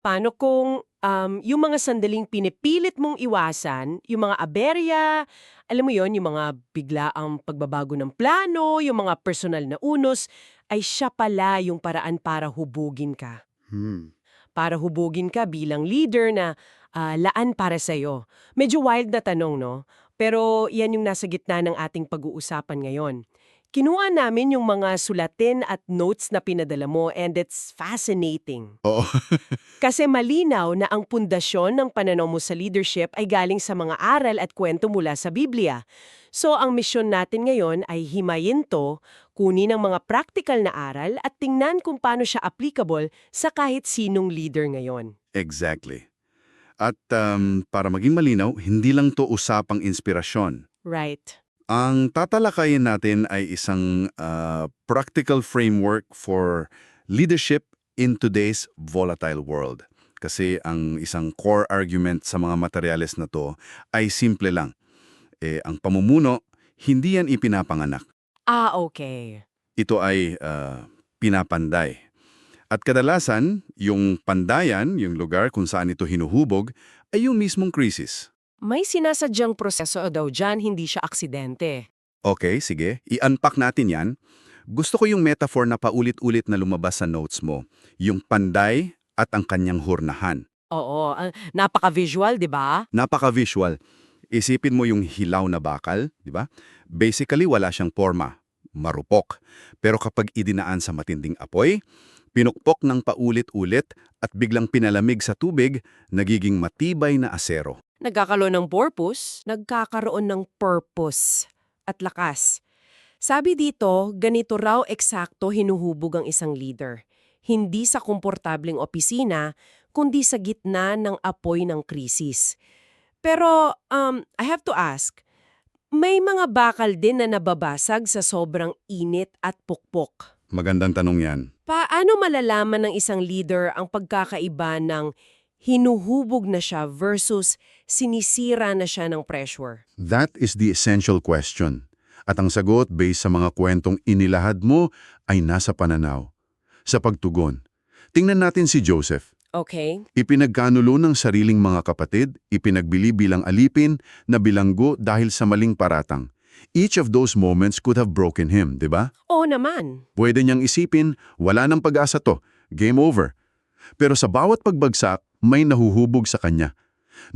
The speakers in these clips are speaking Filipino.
Paano kung um, yung mga sandaling pinipilit mong iwasan, yung mga aberya, alam mo yon yung mga biglaang pagbabago ng plano, yung mga personal na unos, ay siya pala yung paraan para hubugin ka. Hmm. Para hubugin ka bilang leader na ah, laan para sa'yo. Medyo wild na tanong, no? Pero yan yung nasa gitna ng ating pag-uusapan ngayon. Kinuha namin yung mga sulatin at notes na pinadala mo and it's fascinating. Oo. Kasi malinaw na ang pundasyon ng pananaw mo sa leadership ay galing sa mga aral at kwento mula sa Biblia. So ang misyon natin ngayon ay himayin to, kunin ang mga practical na aral at tingnan kung paano siya applicable sa kahit sinong leader ngayon. exactly. At um, para maging malinaw, hindi lang to usapang inspirasyon. Right. Ang tatalakayin natin ay isang uh, practical framework for leadership in today's volatile world. Kasi ang isang core argument sa mga materyales na to ay simple lang. Eh, ang pamumuno, hindi yan ipinapanganak. Ah, okay. Ito ay uh, pinapanday. At kadalasan, yung pandayan, yung lugar kung saan ito hinuhubog, ay yung mismong krisis. May sinasadyang proseso daw dyan, hindi siya aksidente. Okay, sige. I-unpack natin yan. Gusto ko yung metaphor na paulit-ulit na lumabas sa notes mo. Yung panday at ang kanyang hurnahan. Oo, ah, napaka-visual, di ba? Napaka-visual. Isipin mo yung hilaw na bakal, di ba? Basically, wala siyang forma. Marupok. Pero kapag idinaan sa matinding apoy, pinukpok ng paulit-ulit at biglang pinalamig sa tubig, nagiging matibay na asero. Nagkakaroon ng purpose, nagkakaroon ng purpose at lakas. Sabi dito, ganito raw eksakto hinuhubog ang isang leader. Hindi sa komportableng opisina, kundi sa gitna ng apoy ng krisis. Pero, um, I have to ask, may mga bakal din na nababasag sa sobrang init at pukpok. Magandang tanong yan. Paano malalaman ng isang leader ang pagkakaiba ng hinuhubog na siya versus sinisira na siya ng pressure? That is the essential question. At ang sagot based sa mga kwentong inilahad mo ay nasa pananaw. Sa pagtugon. Tingnan natin si Joseph. Okay. Ipinagkanulo ng sariling mga kapatid, ipinagbili bilang alipin na bilanggo dahil sa maling paratang. Each of those moments could have broken him, di ba? Oo naman. Pwede niyang isipin, wala nang pag-asa to, game over. Pero sa bawat pagbagsak, may nahuhubog sa kanya.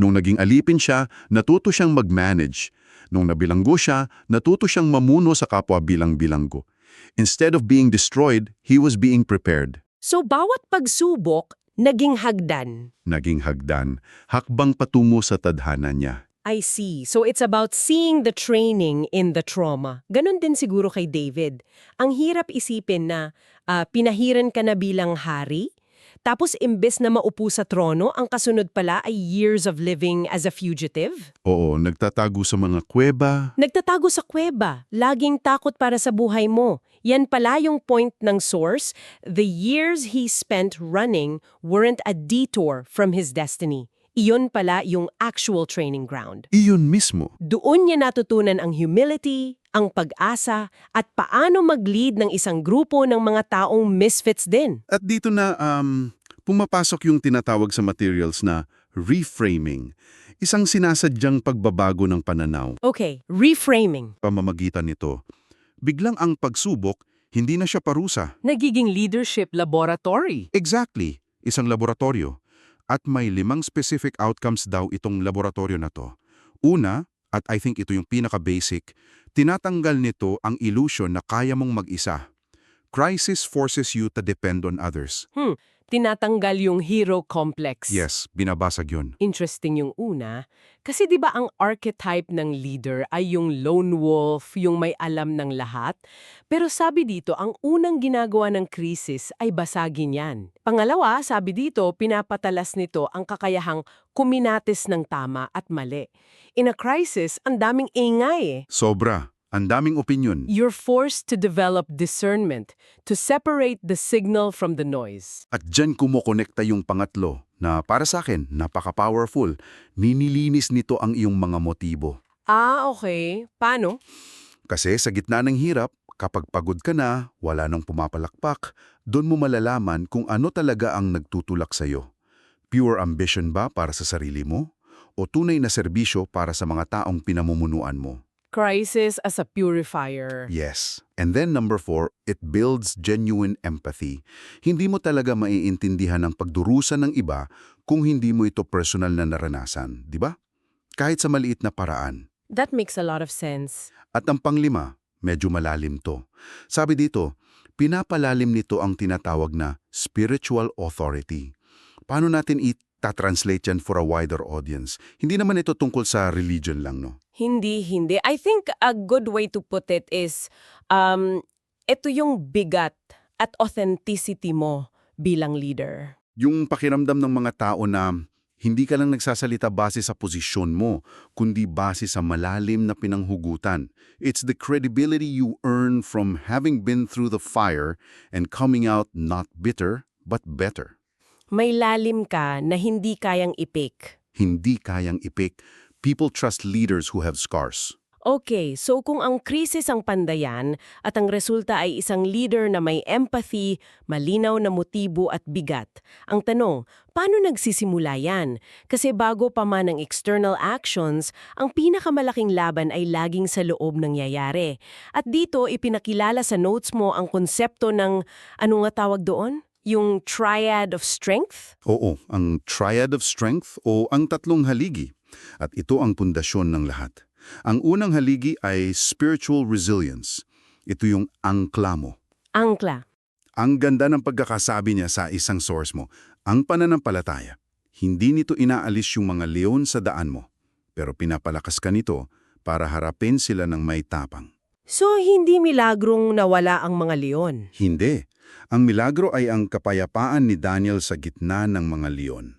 Nung naging alipin siya, natuto siyang mag-manage. Nung nabilanggo siya, natuto siyang mamuno sa kapwa bilang bilanggo. Instead of being destroyed, he was being prepared. So bawat pagsubok, naging hagdan. Naging hagdan, hakbang patungo sa tadhana niya. I see. So it's about seeing the training in the trauma. Ganon din siguro kay David. Ang hirap isipin na ah, pinahiran ka na bilang hari, tapos imbes na maupo sa trono, ang kasunod pala ay years of living as a fugitive? Oo, nagtatago sa mga kuweba. Nagtatago sa kuweba, laging takot para sa buhay mo. Yan pala yung point ng source. The years he spent running weren't a detour from his destiny. Iyon pala yung actual training ground. Iyon mismo. Doon niya natutunan ang humility, ang pag-asa, at paano mag-lead ng isang grupo ng mga taong misfits din. At dito na um, pumapasok yung tinatawag sa materials na reframing. Isang sinasadyang pagbabago ng pananaw. Okay, reframing. Pamamagitan nito, biglang ang pagsubok, hindi na siya parusa. Nagiging leadership laboratory. Exactly, isang laboratorio. At may limang specific outcomes daw itong laboratorio na to. Una, at I think ito yung pinaka-basic, tinatanggal nito ang illusion na kaya mong mag-isa. Crisis forces you to depend on others. Hmm, tinatanggal yung hero complex. Yes, binabasag yun. Interesting yung una. Kasi di ba ang archetype ng leader ay yung lone wolf, yung may alam ng lahat? Pero sabi dito, ang unang ginagawa ng krisis ay basagin yan. Pangalawa, sabi dito, pinapatalas nito ang kakayahang kuminatis ng tama at mali. In a crisis, ang daming ingay eh. Sobra. Ang daming opinion. You're forced to develop discernment, to separate the signal from the noise. At dyan kumukonekta yung pangatlo na para sa akin, napaka-powerful. Ninilinis nito ang iyong mga motibo. Ah, okay. Paano? Kasi sa gitna ng hirap, kapag pagod ka na, wala nang pumapalakpak, doon mo malalaman kung ano talaga ang nagtutulak sa'yo. Pure ambition ba para sa sarili mo? O tunay na serbisyo para sa mga taong pinamumunuan mo? Crisis as a purifier. Yes. And then number four, it builds genuine empathy. Hindi mo talaga maiintindihan ang pagdurusa ng iba kung hindi mo ito personal na naranasan, di ba? Kahit sa maliit na paraan. That makes a lot of sense. At ang panglima, medyo malalim to. Sabi dito, pinapalalim nito ang tinatawag na spiritual authority. Paano natin i-translate yan for a wider audience? Hindi naman ito tungkol sa religion lang, no? Hindi, hindi. I think a good way to put it is, um, ito yung bigat at authenticity mo bilang leader. Yung pakiramdam ng mga tao na hindi ka lang nagsasalita base sa posisyon mo, kundi base sa malalim na pinanghugutan. It's the credibility you earn from having been through the fire and coming out not bitter, but better. May lalim ka na hindi kayang ipik. Hindi kayang ipik. People trust leaders who have scars. Okay, so kung ang krisis ang pandayan at ang resulta ay isang leader na may empathy, malinaw na motibo at bigat, ang tanong, paano nagsisimula yan? Kasi bago pa man ang external actions, ang pinakamalaking laban ay laging sa loob nangyayari. At dito, ipinakilala sa notes mo ang konsepto ng, ano nga tawag doon? Yung triad of strength? Oo, ang triad of strength o ang tatlong haligi. At ito ang pundasyon ng lahat. Ang unang haligi ay spiritual resilience. Ito yung angkla mo. Angkla. Ang ganda ng pagkakasabi niya sa isang source mo, ang pananampalataya. Hindi nito inaalis yung mga leon sa daan mo, pero pinapalakas ka nito para harapin sila ng may tapang. So, hindi milagrong nawala ang mga leon. Hindi. Ang milagro ay ang kapayapaan ni Daniel sa gitna ng mga leon.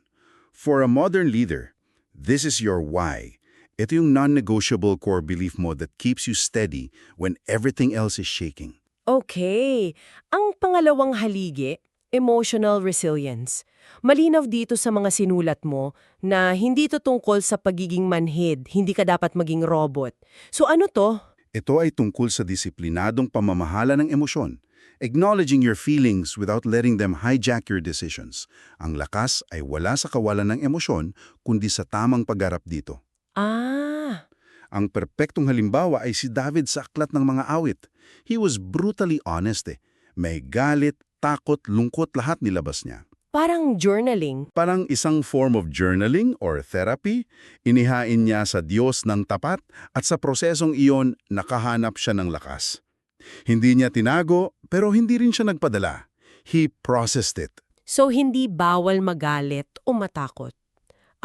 For a modern leader, this is your why. Ito yung non-negotiable core belief mo that keeps you steady when everything else is shaking. Okay. Ang pangalawang haligi, emotional resilience. Malinaw dito sa mga sinulat mo na hindi to tungkol sa pagiging manhid, hindi ka dapat maging robot. So ano to? Ito ay tungkol sa disiplinadong pamamahala ng emosyon. Acknowledging your feelings without letting them hijack your decisions. Ang lakas ay wala sa kawalan ng emosyon, kundi sa tamang pagharap dito. Ah, Ang perpektong halimbawa ay si David sa aklat ng mga awit. He was brutally honest eh. May galit, takot, lungkot lahat nilabas niya. parang journaling. Parang isang form of journaling or therapy, inihain niya sa Diyos ng tapat at sa prosesong iyon nakahanap siya ng lakas. Hindi niya tinago pero hindi rin siya nagpadala. He processed it. So hindi bawal magalit o matakot.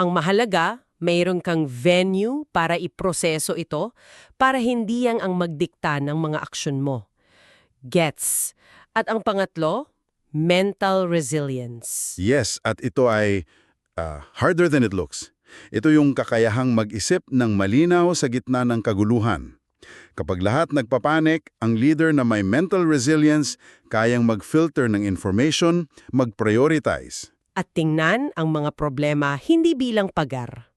Ang mahalaga, mayroon kang venue para iproseso ito para hindi yang ang magdikta ng mga aksyon mo. Gets. At ang pangatlo, mental resilience. Yes, at ito ay ah, harder than it looks. Ito yung kakayahang mag-isip ng malinaw sa gitna ng kaguluhan. Kapag lahat nagpapanik, ang leader na may mental resilience kayang mag-filter ng information, mag-prioritize, At tingnan ang mga problema hindi bilang pagar.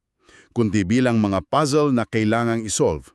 kundi bilang mga puzzle na kailangang isolve.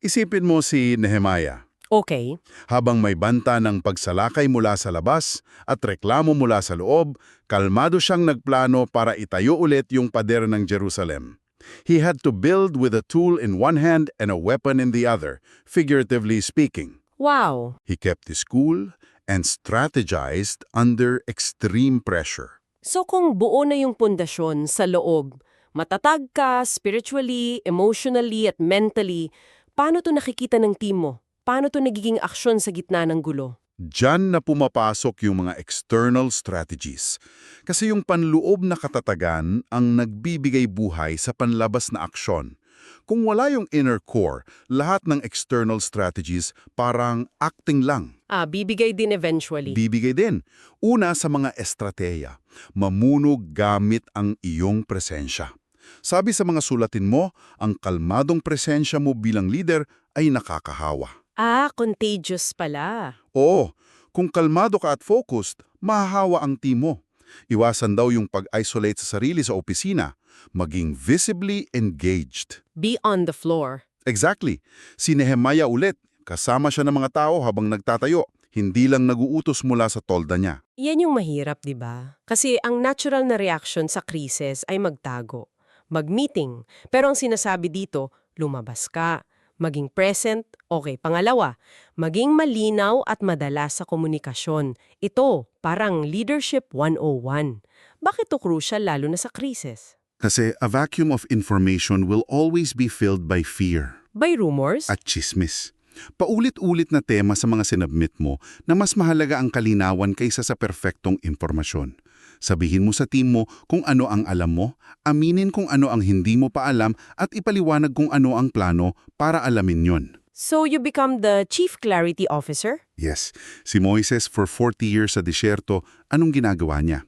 Isipin mo si Nehemiah. Okay, Habang may banta ng pagsalakay mula sa labas at reklamo mula sa loob, kalmado siyang nagplano para itayo ulit yung pader ng Jerusalem. He had to build with a tool in one hand and a weapon in the other, figuratively speaking. wow. He kept his cool and strategized under extreme pressure. So kung buo na yung pundasyon sa loob, matatag ka spiritually, emotionally at mentally, paano to nakikita ng team mo? Paano to nagiging aksyon sa gitna ng gulo? Diyan na pumapasok yung mga external strategies. Kasi yung panloob na katatagan ang nagbibigay buhay sa panlabas na aksyon. Kung wala yung inner core, lahat ng external strategies parang acting lang. Ah, bibigay din eventually. Bibigay din. Una sa mga estrateya, mamunog gamit ang iyong presensya. Sabi sa mga sulatin mo, ang kalmadong presensya mo bilang leader ay nakakahawa. Ah, contagious pala. Oo, kung kalmado ka at focused, mahahawa ang team mo. Iwasan daw yung pag-isolate sa sarili sa opisina, maging visibly engaged. Be on the floor. Exactly. Si Nehemiah ulit, kasama siya ng mga tao habang nagtatayo. Hindi lang naguutos mula sa tolda niya. Yan yung mahirap, di ba? Kasi ang natural na reaction sa krisis ay magtago, mag-meeting. Pero ang sinasabi dito, lumabas ka, maging present, okay. Pangalawa, maging malinaw at madalas sa komunikasyon. Ito, parang leadership 101. Bakit to crucial lalo na sa krisis? Kasi a vacuum of information will always be filled by fear By rumors? at chismis. Paulit-ulit na tema sa mga sinabmit mo na mas mahalaga ang kalinawan kaysa sa perpektong impormasyon. Sabihin mo sa team mo kung ano ang alam mo, aminin kung ano ang hindi mo pa alam at ipaliwanag kung ano ang plano para alamin yon. So you become the Chief Clarity Officer? Yes, si Moises for 40 years sa disyerto, anong ginagawa niya?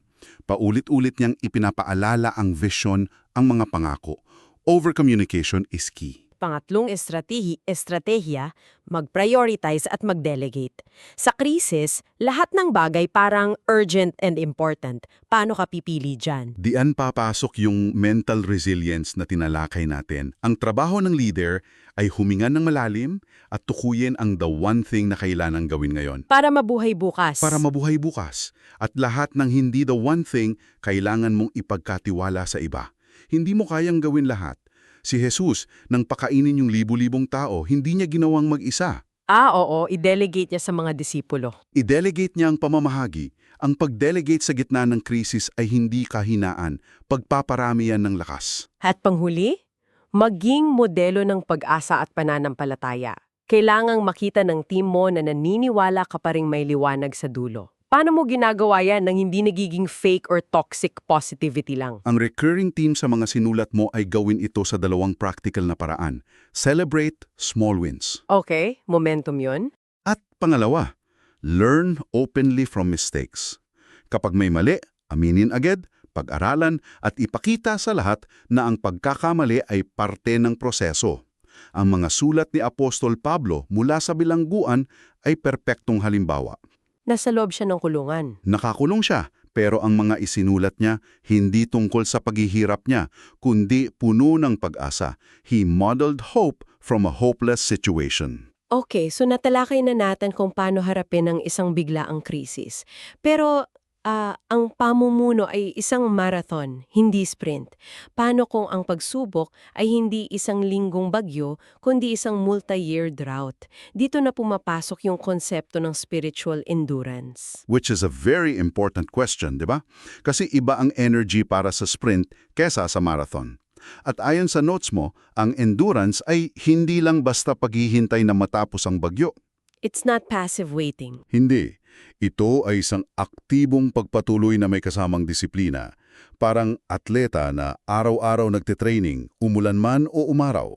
Paulit-ulit niyang ipinapaalala ang vision, ang mga pangako. Over-communication is key. Pangatlong estratehi, estratehiya, mag-prioritize at mag-delegate. Sa krisis, lahat ng bagay parang urgent and important. Paano ka pipili dyan? Diyan papasok yung mental resilience na tinalakay natin. Ang trabaho ng leader ay huminga ng malalim at tukuyin ang the one thing na kailanang gawin ngayon. Para mabuhay bukas. Para mabuhay bukas. At lahat ng hindi the one thing, kailangan mong ipagkatiwala sa iba. Hindi mo kayang gawin lahat. Si Jesus, nang pakainin yung libu-libong tao, hindi niya ginawang mag-isa. ah, oo, i-delegate niya sa mga disipulo. I-delegate niya ang pamamahagi. Ang pag-delegate sa gitna ng krisis ay hindi kahinaan, pagpaparami yan ng lakas. At panghuli, maging modelo ng pag-asa at pananampalataya. Kailangang makita ng team mo na naniniwala ka pa rin may liwanag sa dulo. Paano mo ginagawa yan nang hindi nagiging fake or toxic positivity lang? Ang recurring theme sa mga sinulat mo ay gawin ito sa dalawang practical na paraan. Celebrate small wins. Okay, momentum yon. At pangalawa, learn openly from mistakes. Kapag may mali, aminin agad, pag-aralan at ipakita sa lahat na ang pagkakamali ay parte ng proseso. Ang mga sulat ni Apostol Pablo mula sa bilangguan ay perpektong halimbawa. Nasa loob siya ng kulungan. Nakakulong siya, pero ang mga isinulat niya hindi tungkol sa paghihirap niya, kundi puno ng pag-asa. He modeled hope from a hopeless situation. Okay, so natalakay na natin kung paano harapin ang isang biglaang krisis. Pero ah, ang pamumuno ay isang marathon, hindi sprint. Paano kung ang pagsubok ay hindi isang linggong bagyo, kundi isang multi-year drought? Dito na pumapasok yung konsepto ng spiritual endurance. Which is a very important question, di ba? Kasi iba ang energy para sa sprint kesa sa marathon. At ayon sa notes mo, ang endurance ay hindi lang basta paghihintay na matapos ang bagyo. It's not passive waiting. Hindi. Ito ay isang aktibong pagpatuloy na may kasamang disiplina. Parang atleta na araw-araw nagtitraining, umulan man o umaraw.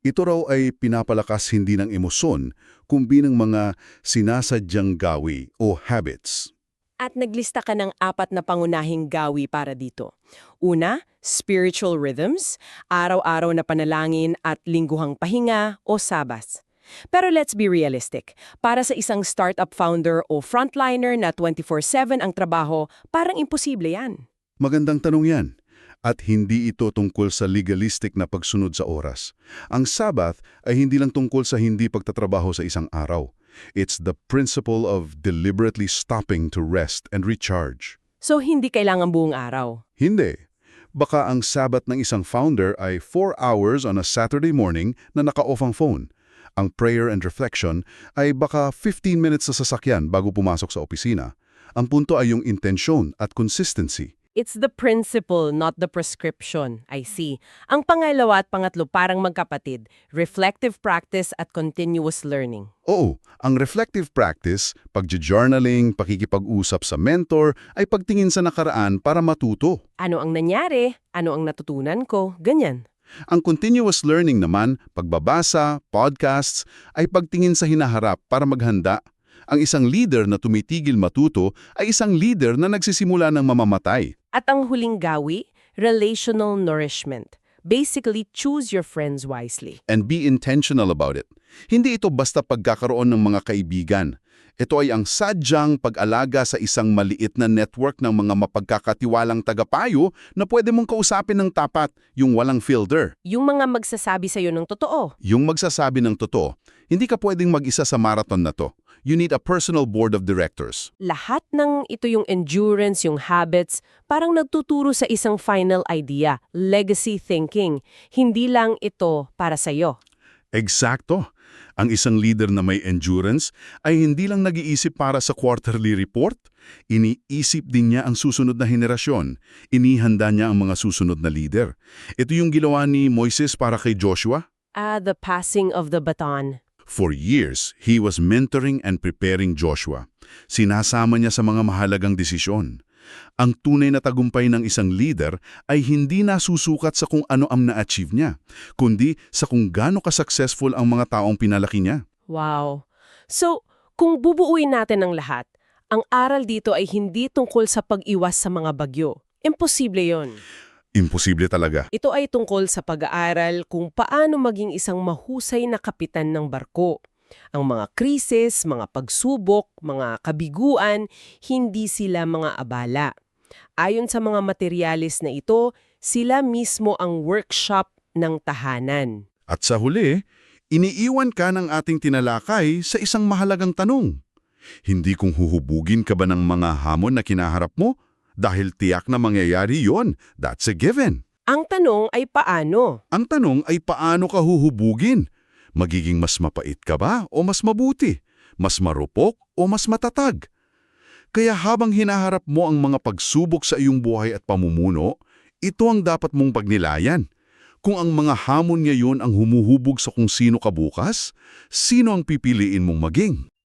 Ito raw ay pinapalakas hindi ng emosyon, kumbi ng mga sinasadyang gawi o habits. At naglista ka ng apat na pangunahing gawi para dito. Una, spiritual rhythms, araw-araw na panalangin at lingguhang pahinga o sabas. Pero let's be realistic. Para sa isang startup founder o frontliner na 24-7 ang trabaho, parang imposible yan. Magandang tanong yan. At hindi ito tungkol sa legalistic na pagsunod sa oras. Ang Sabbath ay hindi lang tungkol sa hindi pagtatrabaho sa isang araw. It's the principle of deliberately stopping to rest and recharge. So hindi kailangan buong araw. Hindi. Baka ang Sabbath ng isang founder ay 4 hours on a Saturday morning na naka-off ang phone. Ang prayer and reflection ay baka 15 minutes sa sasakyan bago pumasok sa opisina. Ang punto ay yung intensyon at consistency. It's the principle, not the prescription. I see. Ang pangalawa at pangatlo parang magkapatid. Reflective practice at continuous learning. Oo, ang reflective practice, pagja-journaling, pakikipag-usap sa mentor, ay pagtingin sa nakaraan para matuto. Ano ang nangyari? Ano ang natutunan ko? Ganyan. Ang continuous learning naman, pagbabasa, podcasts, ay pagtingin sa hinaharap para maghanda. Ang isang leader na tumitigil matuto ay isang leader na nagsisimula ng mamamatay. At ang huling gawi, relational nourishment. Basically, choose your friends wisely. And be intentional about it. Hindi ito basta pagkakaroon ng mga kaibigan. Ito ay ang sadyang pag-alaga sa isang maliit na network ng mga mapagkakatiwalang tagapayo na pwede mong kausapin ng tapat, yung walang filter. Yung mga magsasabi sa'yo ng totoo. Yung magsasabi ng totoo, hindi ka pwedeng mag-isa sa marathon na to. You need a personal board of directors. Lahat ng ito yung endurance, yung habits, parang nagtuturo sa isang final idea, legacy thinking. Hindi lang ito para sa'yo. Eksakto. Ang isang leader na may endurance ay hindi lang nag-iisip para sa quarterly report, iniisip din niya ang susunod na henerasyon. Inihanda niya ang mga susunod na leader. Ito yung ginawa ni Moises para kay Joshua. Ah, the passing of the baton. For years, he was mentoring and preparing Joshua. Sinasama niya sa mga mahalagang desisyon. Ang tunay na tagumpay ng isang leader ay hindi nasusukat sa kung ano ang na-achieve niya, kundi sa kung gaano ka-successful ang mga taong pinalaki niya. Wow. So, kung bubuuin natin ang lahat, ang aral dito ay hindi tungkol sa pag-iwas sa mga bagyo. Imposible yon. Imposible talaga. Ito ay tungkol sa pag-aaral kung paano maging isang mahusay na kapitan ng barko. Ang mga krisis, mga pagsubok, mga kabiguan, hindi sila mga abala. Ayon sa mga materyales na ito, sila mismo ang workshop ng tahanan. At sa huli, iniiwan ka ng ating tinalakay sa isang mahalagang tanong. Hindi kung huhubugin ka ba ng mga hamon na kinaharap mo? Dahil tiyak na mangyayari yon, that's a given. Ang tanong ay paano? Ang tanong ay paano ka huhubugin? Magiging mas mapait ka ba o mas mabuti? Mas marupok o mas matatag? Kaya habang hinaharap mo ang mga pagsubok sa iyong buhay at pamumuno, ito ang dapat mong pagnilayan. Kung ang mga hamon ngayon ang humuhubog sa kung sino ka bukas, sino ang pipiliin mong maging?